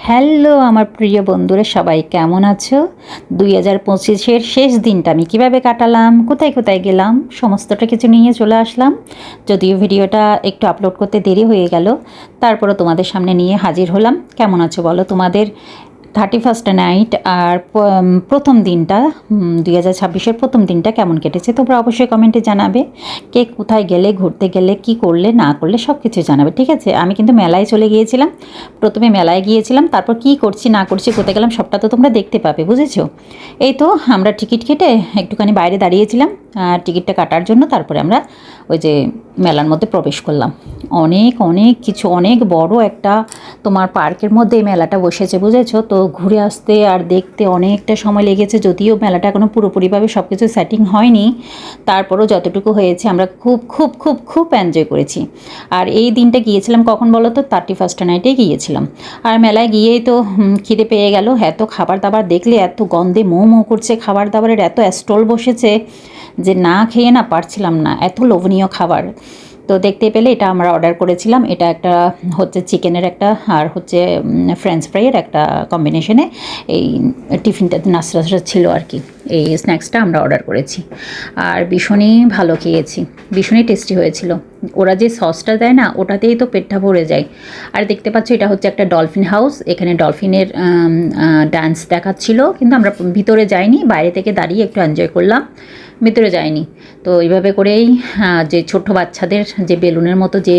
Hello, আমার প্রিয় বন্ধুরা, সবাই কেমন আছো? দুই হাজার পঁচিশের শেষ দিনটা আমি কীভাবে কাটালাম? কোথায় কোথায় গেলাম? সমস্তটা কিছু নিয়ে চলে আসলাম। যদিও ভিডিওটা একটু আপলোড করতে দেরি হয়ে গেল, তারপরও তোমাদের সামনে নিয়ে হাজির হলাম। কেমন আছো বলো? তোমাদের থার্টি ফার্স্ট নাইট আর প্রথম দিনটা দুই হাজার ছাব্বিশের প্রথম দিনটা কেমন কেটেছে তোমরা অবশ্যই কমেন্টে জানাবে। কে কোথায় গেলে, ঘুরতে গেলে, কি করলে, না করলে সব কিছু জানাবে, ঠিক আছে? আমি কিন্তু মেলায় চলে গিয়েছিলাম, প্রথমে মেলায় গিয়েছিলাম, তারপর কি করছি, না করছি, কোথায় গেলাম, সবটা তো তোমরা দেখতে পাবে, বুঝেছ? এই তো আমরা টিকিট কেটে একটুখানি বাইরে দাঁড়িয়েছিলাম টিকিটটা কাটার জন্য তারপরে আমরা ওই যে মেলার মধ্যে প্রবেশ করলাম। অনেক অনেক কিছু, অনেক বড় একটা তোমার পার্কের মধ্যে এই মেলাটা বসেছে, বুঝেছ? তো ঘুরে আসতে আর দেখতে অনেকটা সময় লেগেছে, যদিও মেলাটা এখনও পুরোপুরিভাবে সব কিছু সেটিং হয়নি। তারপরও যতটুকু হয়েছে, আমরা খুব খুব খুব খুব এনজয় করেছি। আর এই দিনটা গিয়েছিলাম কখন বলো তো? থার্টি ফার্স্ট নাইটে গিয়েছিলাম। আর মেলায় গিয়েই তো খিদে পেয়ে গেল। এত খাবার দাবার দেখলে, এত গন্ধে মো মো করছে, খাবার দাবারের এত স্টল বসেছে। যে না খেয়ে না পারছিলাম না, এত লোভনীয় খাবার। তো দেখতে পেলে এটা আমরা অর্ডার করেছিলাম। এটা একটা হচ্ছে চিকেনের একটা আর হচ্ছে ফ্রেঞ্চ ফ্রাইয়ের একটা কম্বিনেশনে এই টিফিনটা নাস্তা ছিল আর কি। এই স্ন্যাক্সটা আমরা অর্ডার করেছি। আর ভীষণই ভালো খেয়েছি। ভীষণই টেস্টি হয়েছিল। ওরা যে সসটা দেয় না, ওটাতেই তো পেটটা ভরে যায়। আর দেখতে পাচ্ছ এটা হচ্ছে একটা ডলফিন হাউস এখানে ডলফিনের ডান্স দেখাচ্ছিল। কিন্তু আমরা ভিতরে যাইনি, বাইরে থেকে দাঁড়িয়ে একটু এনজয় করলাম। ভিতরে যায়নি। তো এইভাবে করেই যে ছোট বাচ্চাদের যে বেলুনের মতো যে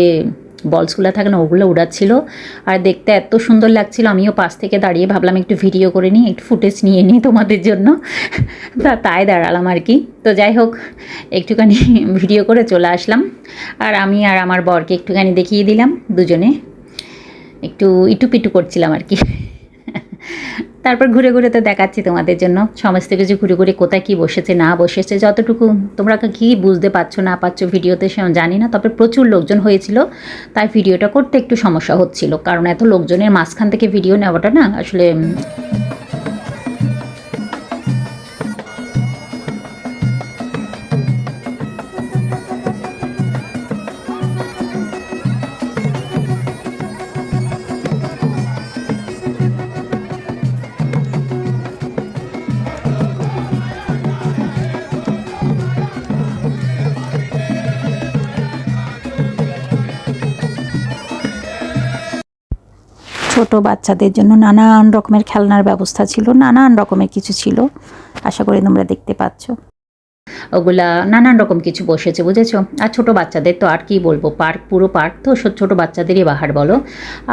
বলসগুলো থাকে না, ওগুলো উড়াচ্ছিল। আর দেখতে এত সুন্দর লাগছিল, আমিও পাশ থেকে দাঁড়িয়ে ভাবলাম একটু ভিডিও করে নিই, একটু ফুটেজ নিয়ে নিই তোমাদের জন্য। তা তাই দাঁড়ালাম আর কি। তো যাই হোক, একটুখানি ভিডিও করে চলে আসলাম। আর আমি আর আমার বরকে একটুখানি দেখিয়ে দিলাম দুজনে। একটু ইটু পিটু করছিলাম আর কি। তারপর ঘুরে ঘুরে তো দেখাচ্ছি তোমাদের জন্য। সমস্ত কিছু ঘুরে ঘুরে কোথায় কি বসেছে, না বসেছে, যতটুকু তোমরা কি বুঝতে পারছ, না পারছ ভিডিওতে সে জানি না, তবে প্রচুর লোকজন হয়েছিল, তাই ভিডিওটা করতে একটু সমস্যা হচ্ছিল। কারণ এত লোকজনের মাঝখান থেকে ভিডিও নেওয়াটা না আসলে ছোট বাচ্চাদের জন্য নানান রকমের খেলনার ব্যবস্থা ছিল, নানান রকমের কিছু ছিল। আশা করি তোমরা দেখতে পাচ্ছ। ওগুলা নানান রকম কিছু বসেছে, বুঝেছ? আর ছোট বাচ্চাদের তো আর কি বলব, পার্ক, পুরো পার্ক তো ছোট বাচ্চাদেরই বাহার বলো।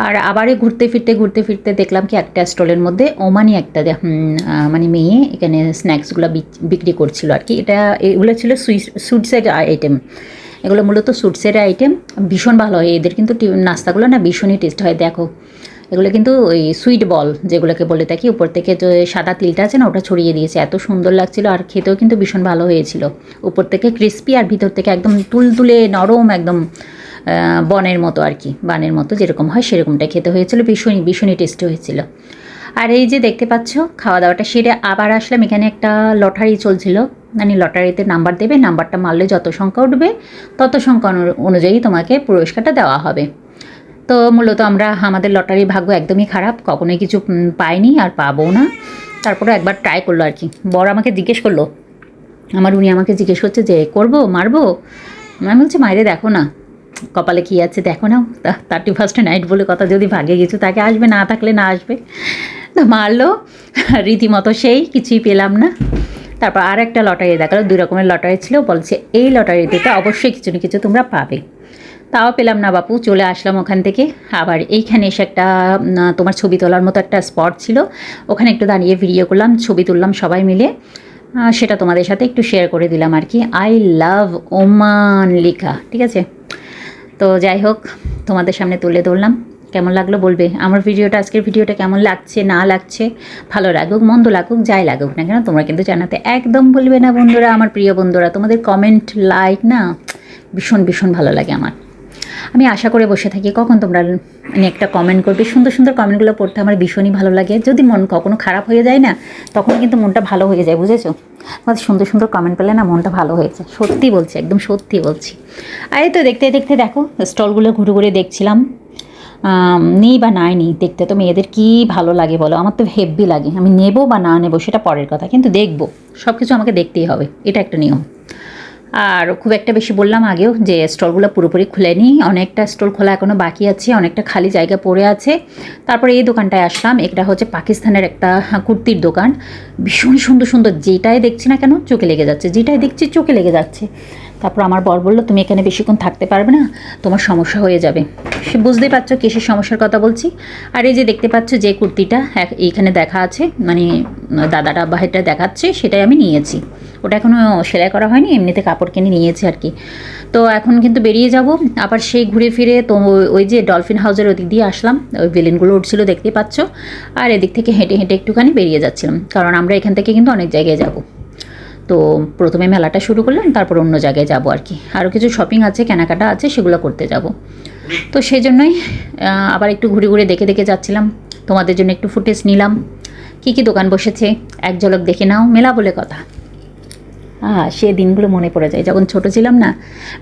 আর আবারই ঘুরতে ফিরতে ঘুরতে ফিরতে দেখলাম কি একটা স্টলের মধ্যে ওমানি একটা মানে মেয়ে এখানে স্ন্যাক্সগুলো বিক্রি করছিল আর কি। এটা এগুলো ছিল সুইটসের আইটেম। এগুলো মূলত সুটসের আইটেম। ভীষণ ভালো হয় এদের, কিন্তু নাস্তাগুলো না ভীষণই টেস্ট হয়, দেখো। এগুলো কিন্তু ওই সুইট বল যেগুলোকে বলে থাকি, উপর থেকে যে সাদা তিলটা আছে না, ওটা ছড়িয়ে দিয়েছে। এত সুন্দর লাগছিল আর খেতেও কিন্তু ভীষণ ভালো হয়েছিল। উপর থেকে ক্রিস্পি আর ভিতর থেকে একদম তুলতুলে, নরম একদম বনের মতো আর কি, বানের মতো যেরকম হয় সেরকমটা খেতে হয়েছিল, ভীষণই ভীষণই টেস্টি হয়েছিল। আর এই যে দেখতে পাচ্ছ, খাওয়া দাওয়াটা সেরে আবার আসলাম। এখানে একটা লটারি চলছিল। মানে লটারিতে নাম্বার দেবে নাম্বারটা মারলে যত সংখ্যা উঠবে, তত সংখ্যা অনু- অনুযায়ী তোমাকে পুরস্কারটা দেওয়া হবে। তো মূলত আমরা, আমাদের লটারি ভাগ্য একদমই খারাপ, কখনোই কিছু পাইনি আর পাবো না। তারপরে একবার ট্রাই করল আর কি। বর আমাকে জিজ্ঞেস করল, আমার উনি আমাকে জিজ্ঞেস করছে যে, করব, মারবো? আমি বলছি, মাইরে দেখো না, কপালে কী আছে দেখো না থার্টি ফার্স্ট নাইট বলে কথা যদি ভাগে কিছু তাকে আসবে, না থাকলে না আসবে। তো মারলো, রীতিমতো সেই, কিছুই পেলাম না। তারপর আর একটা লটারি দেখাল, দুই রকমের লটারি ছিল, বলছে, এই লটারিতে অবশ্যই কিছু না কিছু তোমরা পাবে। তাও পেলাম না বাপু, চলে আসলাম ওখান থেকে। আবার এইখানে এসে একটা তোমার ছবি তোলার মতো একটা স্পট ছিল। ওখানে একটু দাঁড়িয়ে ভিডিও করলাম, ছবি তুললাম সবাই মিলে। সেটা তোমাদের সাথে একটু শেয়ার করে দিলাম আর কি। আই লাভ ওমান লেখা, ঠিক আছে? তো যাই হোক, তোমাদের সামনে তুলে ধরলাম। কেমন লাগল বলবে? আমার ভিডিওটা আজকের ভিডিওটা কেমন লাগছে, না লাগছে? ভালো লাগুক, মন্দ লাগুক, যাই লাগুক না কেন, তোমরা কিন্তু জানাতে একদম ভুলবে না বন্ধুরা, আমার প্রিয় বন্ধুরা। তোমাদের কমেন্ট লাইক না, ভীষণ ভীষণ ভালো লাগে আমার। আমি আশা করে বসে থাকি। কখন তোমরা মানে একটা কমেন্ট করবে? সুন্দর সুন্দর কমেন্টগুলো পড়তে আমার ভীষণই ভালো লাগে। যদি মন কখনো খারাপ হয়ে যায় না, তখন কিন্তু মনটা ভালো হয়ে যায়, বুঝেছ? আমাদের সুন্দর সুন্দর কমেন্ট পেলে না মনটা ভালো হয়ে যায়। সত্যি বলছি, একদম সত্যি বলছি। আর এই তো দেখতে দেখতে দেখো স্টলগুলো ঘুরে ঘুরে দেখছিলাম। নেই বা নাই নিই দেখতে। তো মেয়েদের কী ভালো লাগে বলো? আমার তো হেভি লাগে। আমি নেব বা না নেব সেটা পরের কথা। কিন্তু দেখব। সব কিছু আমাকে দেখতেই হবে। এটা একটা নিয়ম। আর খুব একটা বেশি বললাম আগেও যে স্টলগুলো পুরোপুরি খুলে নিই অনেকটা স্টল খোলা এখনও বাকি আছে, অনেকটা খালি জায়গা পড়ে আছে। তারপরে এই দোকানটায় আসলাম, এটা হচ্ছে পাকিস্তানের একটা কুর্তির দোকান। ভীষণ সুন্দর সুন্দর, যেটাই দেখছি না কেন, চোখে লেগে যাচ্ছে, যেটাই দেখছি চোখে লেগে যাচ্ছে। তারপর আমার বর বলল, তুমি এখানে বেশিক্ষণ থাকতে পারবে না, তোমার সমস্যা হয়ে যাবে। সে বুঝতেই পারছ কিসের সমস্যার কথা বলছি। আর এই যে দেখতে পাচ্ছ যে কুর্তিটা এইখানে দেখা আছে মানে দাদাটা বাহিরটা দেখাচ্ছে, সেটাই আমি নিয়েছি। ওটা এখনও সেলাই করা হয়নি, এমনিতে কাপড় কিনে নিয়েছি আর কি। তো এখন কিন্তু বেরিয়ে যাব। আবার সেই ঘুরে ফিরে তো ওই- ওই যে ডলফিন হাউসের ওদিক দিয়ে আসলাম, ওই বেলুনগুলো উঠছিল দেখতে পাচ্ছ। আর এদিক থেকে হেঁটে হেঁটে একটুখানি বেরিয়ে যাচ্ছিলাম, কারণ আমরা এখান থেকে কিন্তু অনেক জায়গায় যাব। তো প্রথমে মেলাটা শুরু করলাম, তারপর অন্য জায়গায় যাব আর কি। আরও কিছু শপিং আছে, কেনাকাটা আছে, সেগুলো করতে যাব। তো সেই জন্যই আবার একটু ঘুরে ঘুরে দেখে দেখে যাচ্ছিলাম। তোমাদের জন্য একটু ফুটেজ নিলাম। কী কী দোকান বসেছে, এক ঝলক দেখে নাও, মেলা বলে কথা। আহ, সে দিনগুলো মনে পড়ে যায়। যখন ছোট ছিলাম না,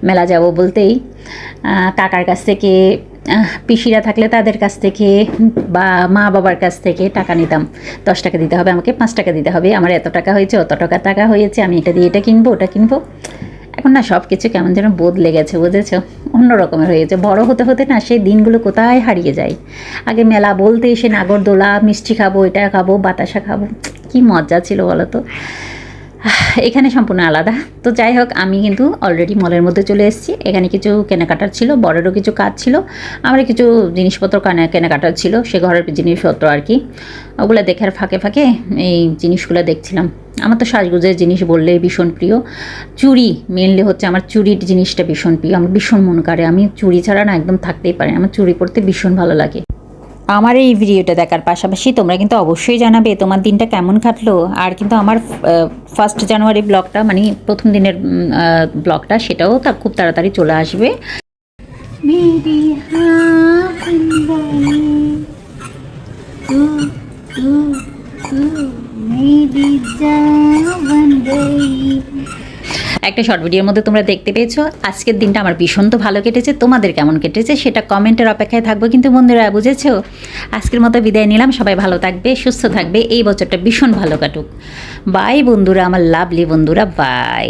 মেলা যাব বলতেই কাকার কাছ থেকে পিসিরা থাকলে তাদের কাছ থেকে বা মা বাবার কাছ থেকে টাকা নিতাম। দশ টাকা দিতে হবে আমাকে, পাঁচ টাকা দিতে হবে। আমার এত টাকা হয়েছে, অত টাকা টাকা হয়েছে, আমি এটা দিয়ে এটা কিনবো, ওটা কিনবো। এখন না সব কিছু কেমন যেন বদলে গেছে, বুঝেছ? অন্য রকমের হয়ে গেছে। বড় হতে হতে না সেই দিনগুলো কোথায় হারিয়ে যায়? আগে মেলা বলতে এসে নাগরদোলা, মিষ্টি খাব, এটা খাব, বাতাসা খাব। কি মজা ছিল বলো তো? এখানে সম্পূর্ণ আলাদা। তো যাই হোক, আমি কিন্তু অলরেডি মলের মধ্যে চলে এসেছি। এখানে কিছু কেনাকাটার ছিল, বড়েরও কিছু কাজ ছিল। আমার কিছু জিনিসপত্র কেনা কেনাকাটার ছিল, সে ঘরের জিনিসপত্র আর কি। ওগুলো দেখার ফাঁকে ফাঁকে এই জিনিসগুলো দেখছিলাম। আমার তো সাজগোজের জিনিস বললে ভীষণ প্রিয়। চুড়ি মেনলি হচ্ছে আমার চুরির জিনিসটা ভীষণ প্রিয়। আমার ভীষণ মন করে আমি চুড়ি ছাড়া না একদম থাকতেই পারি। আমার চুড়ি পরতে ভীষণ ভালো লাগে। আমার এই ভিডিওটা দেখার পাশাপাশি তোমরা কিন্তু অবশ্যই জানাবে তোমার দিনটা কেমন কাটলো। আর কিন্তু আমার ফার্স্ট জানুয়ারি ব্লগটা মানে প্রথম দিনের ব্লগটা সেটাও তা খুব তাড়াতাড়ি চলে আসবে। একটা শর্ট ভিডিওর মধ্যে তোমরা দেখতে পেয়েছ। আজকের দিনটা আমার ভীষণ তো ভালো কেটেছে। তোমাদের কেমন কেটেছে সেটা কমেন্টের অপেক্ষায় থাকব। কিন্তু বন্ধুরা, বুঝেছ? আজকের মতো বিদায় নিলাম। সবাই ভালো থাকবে, সুস্থ থাকবে। এই বছরটা ভীষণ ভালো কাটুক। বাই বন্ধুরা, আমার লাভলি বন্ধুরা। বাই